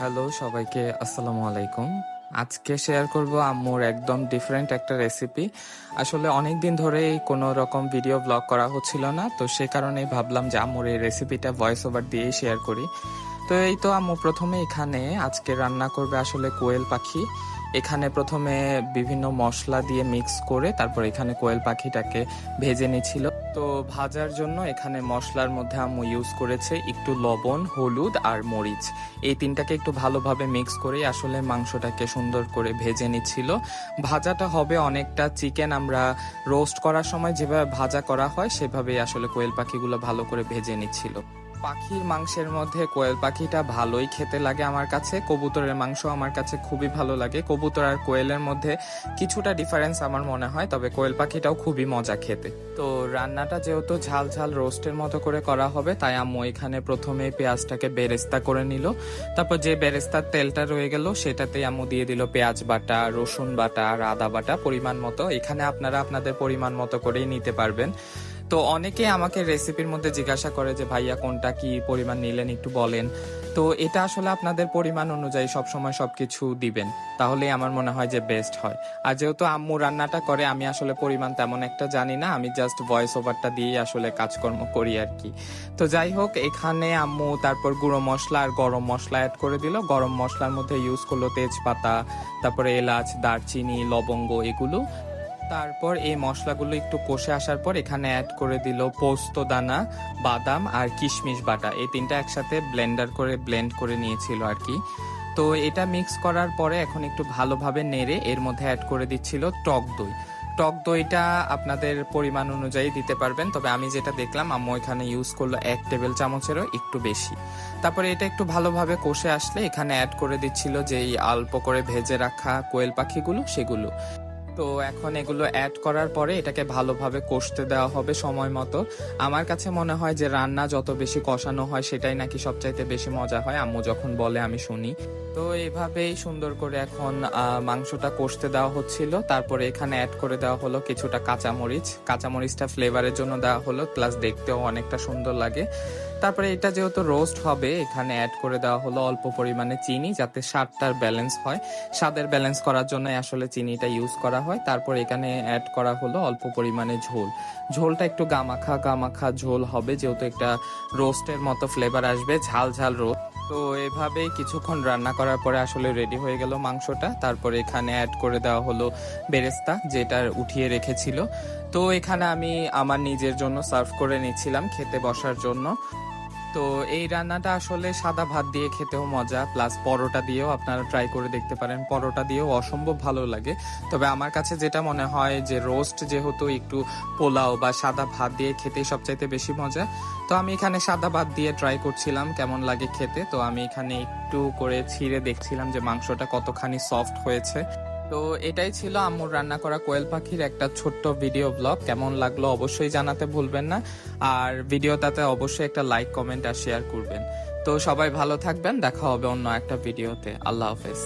Hello, সবাইকে আসসালামু আলাইকুম। আজকে শেয়ার করব আম্মুর একদম ডিফারেন্ট একটা রেসিপি আসলে অনেক দিন ধরেই কোনো রকম ভিডিও ব্লগ করা হচ্ছিল না, তো সে কারণে ভাবলাম যে আম্মুর এই রেসিপিটা ভয়েস ওভার দিয়েই শেয়ার করি। তো এই তো আম্মু প্রথমে এখানে আজকে রান্না করবে আসলে কোয়েল পাখি। এখানে প্রথমে বিভিন্ন মশলা দিয়ে মিক্স করে তারপর এখানে কোয়েল পাখিটাকে ভেজে নিচ্ছিল তো ভাজার জন্য এখানে মশলার মধ্যে আম্মু ইউজ করেছে একটু লবণ, হলুদ আর মরিচ। এই তিনটাকে একটু ভালোভাবে মিক্স করে আসলে মাংসটাকে সুন্দর করে ভেজে নিচ্ছিল। ভাজাটা হবে অনেকটা চিকেন আমরা রোস্ট করার সময় যেভাবে ভাজা করা হয় সেভাবেই আসলে কোয়েল পাখিগুলো ভালো করে ভেজে নিচ্ছিল। পাখির মাংসের মধ্যে কোয়েল পাখিটা ভালোই খেতে লাগে আমার কাছে। কবুতরের মাংস আমার কাছে খুবই ভালো লাগে। কবুতর আর কোয়েলের মধ্যে কিছুটা ডিফারেন্স আমার মনে হয়, তবে কোয়েল পাখিটাও খুবই মজা খেতে। তো রান্নাটা যেহেতু ঝাল ঝাল রোস্টের মতো করে করা হবে, তাই আম্মু এখানে প্রথমে পেঁয়াজটাকে বেরেস্তা করে নিল। তারপর যে বেরেস্তার তেলটা রয়ে গেল, সেটাতেই আম্মু দিয়ে দিল পেঁয়াজ বাটা, রসুন বাটা আর আদা বাটা পরিমাণ মতো। এখানে আপনারা আপনাদের পরিমাণ মতো করেই নিতে পারবেন। তো অনেকে আমাকে রেসিপির মধ্যে জিজ্ঞাসা করে যে, ভাইয়া, কোনটা কি পরিমাণ নিলেন একটু বলেন। তো এটা আসলে আপনাদের পরিমাণ অনুযায়ী সবসময় সবকিছু দিবেন। তাহলে আমার মনে হয় যে বেস্ট হয়। আর যেহেতু আম্মু রান্নাটা করে, আমি আসলে পরিমাণ তেমন একটা জানি না। আমি জাস্ট ভয়েস ওভারটা দিয়েই আসলে কাজকর্ম করি আর কি। তো যাই হোক, এখানে আম্মু তারপর গুঁড়ো মশলা আর গরম মশলা অ্যাড করে দিল। গরম মশলার মধ্যে ইউজ করল তেজপাতা, তারপরে এলাচ, দারচিনি, লবঙ্গ, এগুলো। তারপর এই মশলাগুলো একটু কষে আসার পর এখানে অ্যাড করে দিল পোস্ত দানা, বাদাম আর কিশমিশ বাটা। এই তিনটা একসাথে ব্লেন্ডার করে ব্লেন্ড করে নিয়েছিল আর কি। তো এটা মিক্স করার পরে এখন একটু ভালোভাবে নেড়ে এর মধ্যে অ্যাড করে দিচ্ছিল টক দই। টক দইটা আপনাদের পরিমাণ অনুযায়ী দিতে পারবেন, তবে আমি যেটা দেখলাম, আম্মু এখানে ইউজ করল এক টেবিল চামচেরও একটু বেশি। তারপরে এটা একটু ভালোভাবে কষে আসলে এখানে অ্যাড করে দিচ্ছিল যে এই অল্প করে ভেজে রাখা কোয়েল পাখিগুলো, সেগুলো। তো এখন এগুলো অ্যাড করার পরে এটাকে ভালোভাবে কষতে দেওয়া হবে সময় মতো। আমার কাছে মনে হয় যে রান্না যত বেশি কষানো হয় সেটাই নাকি সবচাইতে বেশি মজা হয়। আম্মু যখন বলে আমি শুনি। তো এভাবেই সুন্দর করে এখন মাংসটা কষতে দেওয়া হচ্ছিল। তারপরে এখানে অ্যাড করে দেওয়া হলো কিছুটা কাঁচামরিচ। কাঁচামরিচটা ফ্লেভারের জন্য দেওয়া হলো। প্লাস দেখতেও অনেকটা সুন্দর লাগে। তারপরে এটা যেহেতু রোস্ট হবে, এখানে অ্যাড করে দেওয়া হলো অল্প পরিমাণে চিনি যাতে স্বাদটার ব্যালেন্স হয়। স্বাদের ব্যালেন্স করার জন্য আসলে চিনিটা ইউজ করা হয়। তারপর এখানে অ্যাড করা হলো অল্প পরিমাণে ঝোল। ঝোলটা একটু গামাখা গামাখা ঝোল হবে, যেহেতু একটা রোস্টের মতো ফ্লেভার আসবে, ঝাল ঝাল রোস্ট তো এভাবেই কিছুক্ষণ রান্না করার পরে আসলে রেডি হয়ে গেল মাংসটা। তারপরে এখানে অ্যাড করে দেওয়া হলো বেরেস্তা, যেটা উঠিয়ে রেখেছিল। তো এখানে আমি আমার নিজের জন্য সার্ভ করে নিচ্ছিলাম খেতে বসার জন্য। তো এই রান্নাটা আসলে সাদা ভাত দিয়ে খেতেও মজা প্লাস পরোটা দিয়েও আপনারা ট্রাই করে দেখতে পারেন। পরোটা দিয়েও অসম্ভব ভালো লাগে। তবে আমার কাছে যেটা মনে হয় যে রোস্ট যেহেতু একটু পোলাও বা সাদা ভাত দিয়ে খেতে সবচাইতে বেশি মজা, তো আমি এখানে সাদা ভাত দিয়ে ট্রাই করছিলাম কেমন লাগে খেতে। তো আমি এখানে একটু করে ছিঁড়ে দেখছিলাম যে মাংসটা কতখানি সফট হয়েছে। তো এটাই ছিল আম্মুর রান্না করা কোয়েল পাখির একটা ছোট্ট ভিডিও ব্লগ কেমন লাগল অবশ্যই জানাতে ভুলবেন না। আর ভিডিওটাতে অবশ্যই একটা লাইক কমেন্ট আর শেয়ার করবেন। তো সবাই ভালো থাকবেন, দেখা হবে অন্য একটা ভিডিওতে আল্লাহ হাফেজ।